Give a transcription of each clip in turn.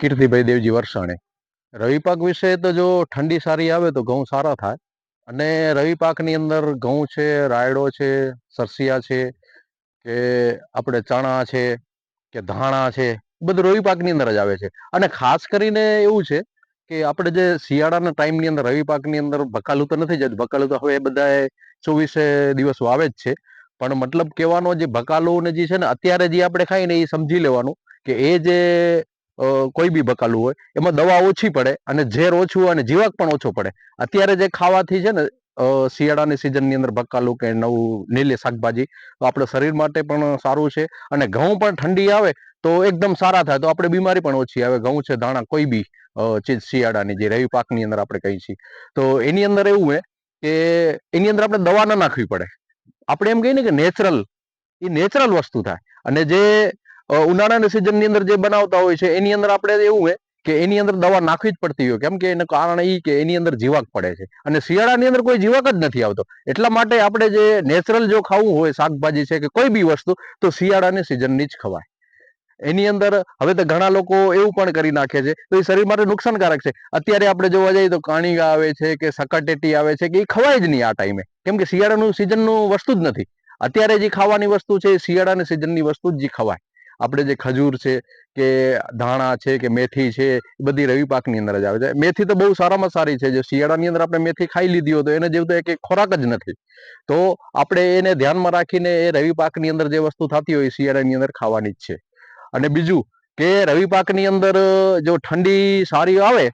કીર્તિભાઈ દેવજી વરસાણે. રવિ પાક વિશે તો જો ઠંડી સારી આવે તો ઘઉં સારા થાય. અને રવિ પાકની અંદર ઘઉં છે, રાયડો છે, સરસિયા છે, કે આપણે ચણા છે, કે ધાણા છે બધું રવિ પાકની અંદર જ આવે છે. અને ખાસ કરીને એવું છે કે આપણે જે શિયાળાના ટાઈમની અંદર રવિ પાકની અંદર બકાલું તો નથી જ બકાલું તો હવે બધાએ ચોવીસે દિવસ વાવે જ છે. પણ મતલબ કહેવાનો જે બકાલું ને જે છે ને, અત્યારે જે આપણે ખાઈએ ને એ સમજી લેવાનું કે એ જે કોઈ બી બકાલું હોય, એમાં દવા ઓછી પડે અને ઝેર ઓછું હોય અને જીવાક પણ ઓછો પડે. અત્યારે જે ખાવાથી છે ને શિયાળાની સિઝનની અંદર બકાલું કે નવું લીલી શાકભાજી, તો આપણે શરીર માટે પણ સારું છે અને ઘઉં પણ ઠંડી આવે તો એકદમ સારા થાય, તો આપણે બીમારી પણ ઓછી આવે. ઘઉં છે ધાણા, કોઈ બી ચીજ શિયાળાની જે રવિ પાકની અંદર આપણે કહીએ છીએ. તો એની અંદર એવું હોય કે એની અંદર આપણે દવા ના નાખવી પડે. આપણે એમ કહીએ ને કે નેચરલ એ નેચરલ વસ્તુ થાય. અને જે ઉનાળાની સિઝનની અંદર જે બનાવતા હોય છે, એની અંદર આપણે એવું હોય કે એની અંદર દવા નાખવી જ પડતી હોય. કેમ કે એને કારણ એ કે એની અંદર જીવાક પડે છે. અને શિયાળાની અંદર કોઈ જીવાક જ નથી આવતો. એટલા માટે આપણે જે નેચરલ જો ખાવું હોય, શાકભાજી છે કે કોઈ બી વસ્તુ, તો શિયાળાની સિઝનની જ ખવાય. એની અંદર હવે તો ઘણા લોકો એવું પણ કરી નાખે છે તો એ શરીર માટે નુકસાનકારક છે. અત્યારે આપણે જોવા જઈએ તો કાણીગા આવે છે કે સકાટેટી આવે છે કે એ ખવાય જ નહીં આ ટાઈમે કેમ કે શિયાળાનું સિઝનનું વસ્તુ જ નથી. અત્યારે જે ખાવાની વસ્તુ છે એ શિયાળાની સિઝનની વસ્તુ જ ખવાય. આપણે જે ખજૂર છે કે ધાણા છે કે મેથી છે, એ બધી રવિ પાકની અંદર જ આવે છે. મેથી તો બહુ સારામાં સારી છે. જે શિયાળાની અંદર આપણે મેથી ખાઈ લીધી હોય તો એને જેવું તો એક ખોરાક જ નથી. તો આપણે એને ધ્યાનમાં રાખીને એ રવિ પાકની અંદર જે વસ્તુ થતી હોય શિયાળાની અંદર ખાવાની જ છે. અને બીજું કે રવિ પાકની અંદર જો ઠંડી સારી આવે,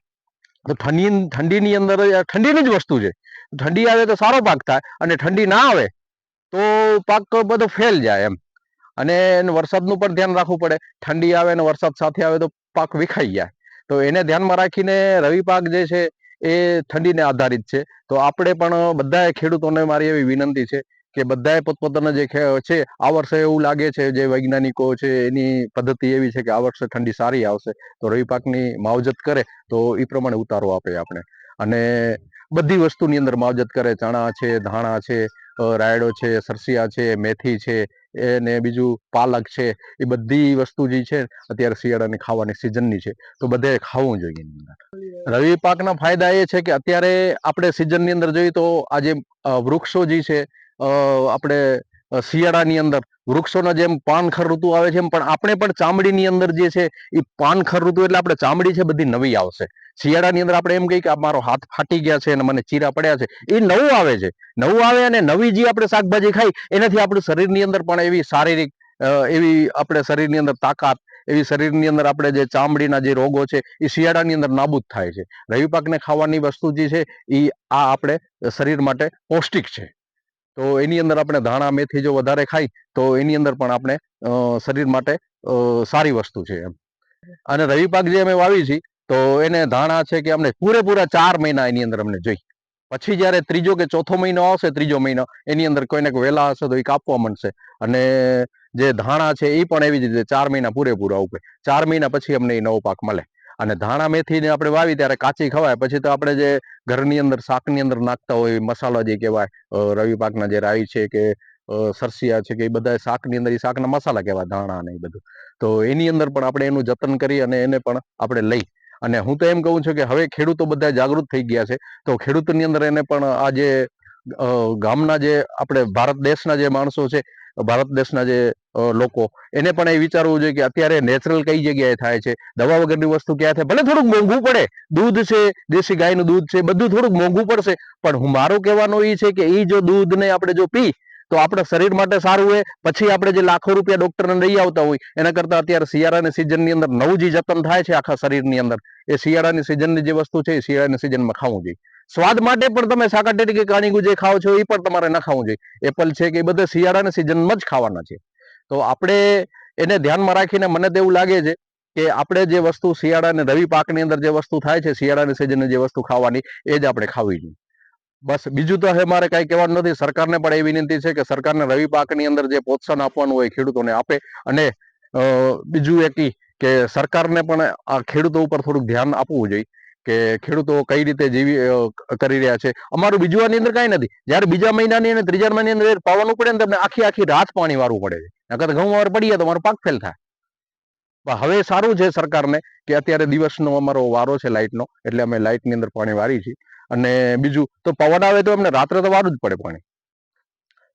તો ઠંડી ઠંડીની અંદર ઠંડીની જ વસ્તુ છે. ઠંડી આવે તો સારો પાક થાય અને ઠંડી ના આવે, તો પાક બધો ફેલ જાય એમ. અને વરસાદનું પણ ધ્યાન રાખવું પડે. ઠંડી આવે અને વરસાદ સાથે આવે તો પાક વિખાઈ જાય. તો એને ધ્યાનમાં રાખીને રવિ પાક જે છે એ ઠંડીને આધારિત છે. તો આપણે પણ બધાએ ખેડૂતોને મારી એવી વિનંતી છે કે બધાએ પોતપોતાના જે છે આ વર્ષે એવું લાગે છે જે વૈજ્ઞાનિકો છે એની પદ્ધતિ એવી છે કે આ વર્ષે ઠંડી સારી આવશે તો રવિ પાકની માવજત કરે તો એ પ્રમાણે ઉતારો આપે આપણે. અને બધી વસ્તુની અંદર માવજત કરે. ચણા છે, ધાણા છે રાયડો છે, સરસિયા છે, મેથી છે એને બીજું પાલક છે, એ બધી વસ્તુ જે છે અત્યારે શિયાળાની ખાવાની સિઝનની છે, તો બધે ખાવું જોઈએ રવિ પાકના ફાયદા એ છે કે અત્યારે આપણે સિઝનની અંદર જોઈએ તો આજે વૃક્ષો જે છે આપણે શિયાળાની અંદર વૃક્ષોના જેમ પાનખર ઋતુ આવે છે એમ, પણ આપણે પણ ચામડીની અંદર જે છે એ પાનખર ઋતુ, એટલે આપણે ચામડી છે બધી નવી આવશે. શિયાળાની અંદર આપણે એમ કહીએ કે મારો હાથ ફાટી ગયા છે અને મને ચીરા પડ્યા છે. એ નવું આવે છે. નવું આવે અને નવી જે આપણે શાકભાજી ખાઈ, એનાથી આપણું શરીરની અંદર પણ એવી શારીરિક એવી આપણે શરીરની અંદર તાકાત, એવી શરીરની અંદર આપણે જે ચામડીના જે રોગો છે એ શિયાળાની અંદર નાબૂદ થાય છે. રવિ પાકને ખાવાની વસ્તુ જે છે એ આ આપણે શરીર માટે પૌષ્ટિક છે. તો એની અંદર આપણે ધાણા, મેથી જો વધારે ખાઈ, તો એની અંદર પણ આપણે શરીર માટે સારી વસ્તુ છે એમ. અને રવિ પાક જે અમે વાવી છીએ તો એને ધાણા છે કે અમને પૂરેપૂરા ચાર મહિના એની અંદર અમને જોઈ પછી જ્યારે ત્રીજો કે ચોથો મહિનો આવશે, ત્રીજો મહિનો એની અંદર કોઈને કોઈ વહેલા હશે તો એ કાપવા માંડશે. અને જે ધાણા છે એ પણ એવી જ રીતે ચાર મહિના પૂરેપૂરા ઉગે ચાર મહિના પછી અમને એ નવો પાક મળે. અને ધાણા મેથીને આપણે વાવી ત્યારે કાચી ખવાય. પછી તો આપણે જે ઘરની અંદર, શાકની અંદર નાખતા હોય મસાલા જે કહેવાય રવિ પાકના જે રાઈ છે કે સરસિયા છે કે એ બધા શાકની અંદર, એ શાકના મસાલા કહેવાય ધાણા ને એ બધું. તો એની અંદર પણ આપણે એનું જતન કરી અને એને પણ આપણે લઈ. અને હું તો એમ કહું છું કે હવે ખેડૂતો બધા જાગૃત થઈ ગયા છે. તો ખેડૂતની અંદર એને પણ આ જે ગામના જે આપણે ભારત દેશના જે માણસો છે, ભારત દેશના જે લોકો, એને પણ એ વિચારવું જોઈએ કે અત્યારે નેચરલ કઈ જગ્યાએ થાય છે? દવા વગરની વસ્તુ ક્યાં થાય? ભલે થોડુંક મોંઘું પડે. દૂધ છે, દેશી ગાયનું દૂધ છે, બધું થોડુંક મોંઘું પડશે. પણ હું મારું કહેવાનું એ છે કે એ જો દૂધને આપણે જો પી તો આપણા શરીર માટે સારું હોય. પછી આપણે જે લાખો રૂપિયા ડોક્ટરને લઈ આવતા હોય, એના કરતાં અત્યારે શિયાળાની સિઝનની અંદર નવું જે જતન થાય છે આખા શરીરની અંદર, એ શિયાળાની સિઝનની જે વસ્તુ છે એ શિયાળાની સિઝનમાં ખાવું જોઈએ. સ્વાદ માટે પણ તમે સાકાટેટી કે કાણીગુ જે ખાઓ છો, એ પણ તમારે ન ખાવું જોઈએ. એપલ છે કે એ બધા શિયાળાની સિઝનમાં જ ખાવાના છે. તો આપણે એને ધ્યાનમાં રાખીને મને તો એવું લાગે છે કે આપણે જે વસ્તુ શિયાળા અને રવિ પાકની અંદર જે વસ્તુ થાય છે, શિયાળાની સિઝનની જે વસ્તુ ખાવાની, એ જ આપણે ખાવી જોઈએ. બસ બીજું તો હવે મારે કઈ કહેવાનું નથી. સરકારને પણ એ વિનંતી છે કે સરકારને રવિ પાકની અંદર જે પ્રોત્સાહન આપવાનું હોય ખેડૂતોને આપે. અને બીજું એક કે સરકારને પણ આ ખેડૂતો ઉપર થોડુંક ધ્યાન આપવું જોઈએ કે ખેડૂતો કઈ રીતે જીવી કરી રહ્યા છે. અમારું બીજું આની અંદર કઈ નથી. જ્યારે બીજા મહિનાની અને ત્રીજા મહિનાની અંદર પાવાનું પડે ને તમને આખી આખી રાત પાણી વારવું પડે છે. નકર ઘઉં વાર પડીએ તો મારો પાક ફેલ થાય. હવે સારું છે સરકારને કે અત્યારે દિવસનો અમારો વારો છે લાઇટનો એટલે અમે લાઇટની અંદર પાણી વારી છીએ. અને બીજું તો પવન આવે તો એમને રાત્રે તો વારું જ પડે પાણી.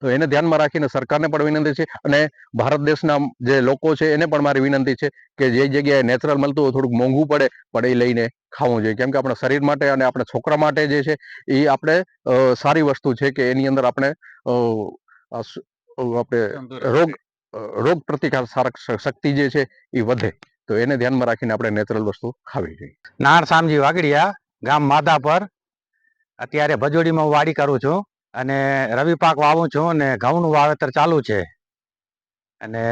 તો એને ધ્યાનમાં રાખીને સરકારને પણ વિનંતી છે અને ભારત દેશના જે લોકો છે એને પણ મારી વિનંતી છે કે જે જગ્યાએ નેચરલ મળતું હોય થોડુંક મોંઘું પડે પણ એ લઈને ખાવું જોઈએ. કેમ કે આપણા શરીર માટે અને આપણા છોકરા માટે જે છે એ આપણે સારી વસ્તુ છે કે એની અંદર આપણે આપણે રોગ રોગ પ્રતિકારક શક્તિ જે છે એ વધે. તો એને ધ્યાનમાં રાખીને આપણે નેચરલ વસ્તુ ખાવી જોઈએ. નાર સામજી વાગડિયા ગામ માધાપર. અત્યારે ભજોડીમાં હું વાડી કરું છું અને રવિ પાક વાવું છું અને ઘઉંનું વાવેતર ચાલુ છે. અને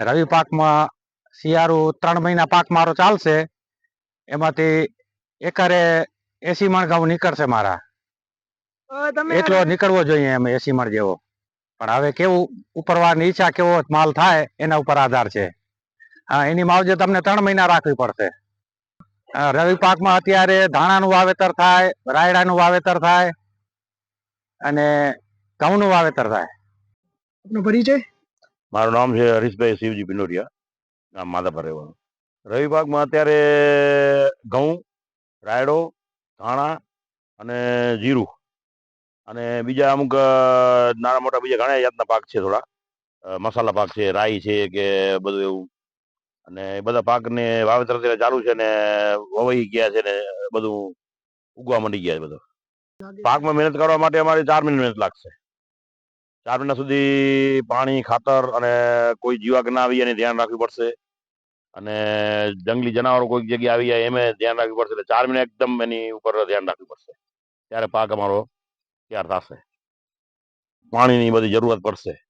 રવિ પાકમાં શિયાળુ ત્રણ મહિના પાક મારો ચાલશે. એમાંથી એકરે એસી મણ ઘઉં નીકળશે મારા. એટલો નીકળવો જોઈએ એમ એસી મણ જેવો. પણ હવે કેવું ઉપરવાળાની ઈચ્છા કેવો માલ થાય એના ઉપર આધાર છે. હા એની માવજત તમને ત્રણ મહિના રાખવી પડશે. રવિ પાકમાં અત્યારે ધાણાનું વાવેતર થાય રાયડાનું વાવેતર થાય અને ઘઉંનું વાવેતર થાય. આપનો પરિચય? મારું નામ છે હરીશભાઈ શિવજી પિંડોરિયા ગામ માધાપર રહેવાનું. રવિ પાકમાં અત્યારે ઘઉં રાયડો ધાણા અને જીરું અને બીજા અમુક નાના મોટા બીજા ઘણા જાતના પાક છે થોડા. મસાલા પાક છે રાઈ છે કે બધું એવું. અને બધા પાકને વાવેતર અત્યારે ચાલુ છે ને વવાઈ ગયા છે ને બધું ઉગવા માંડી ગયા છે બધું. પાકમાં મહેનત કરવા માટે અમારે ચાર મહિના મહેનત લાગશે. ચાર મહિના સુધી પાણી, ખાતર અને કોઈ જીવાક ના આવી એને ધ્યાન રાખવું પડશે. અને જંગલી જનાવરો કોઈક જગ્યાએ આવી જાય એમે ધ્યાન રાખવું પડશે એટલે ચાર મહિના એકદમ એની ઉપર ધ્યાન રાખવું પડશે. ત્યારે પાક અમારો તૈયાર થશે. પાણીની બધી જરૂરત પડશે.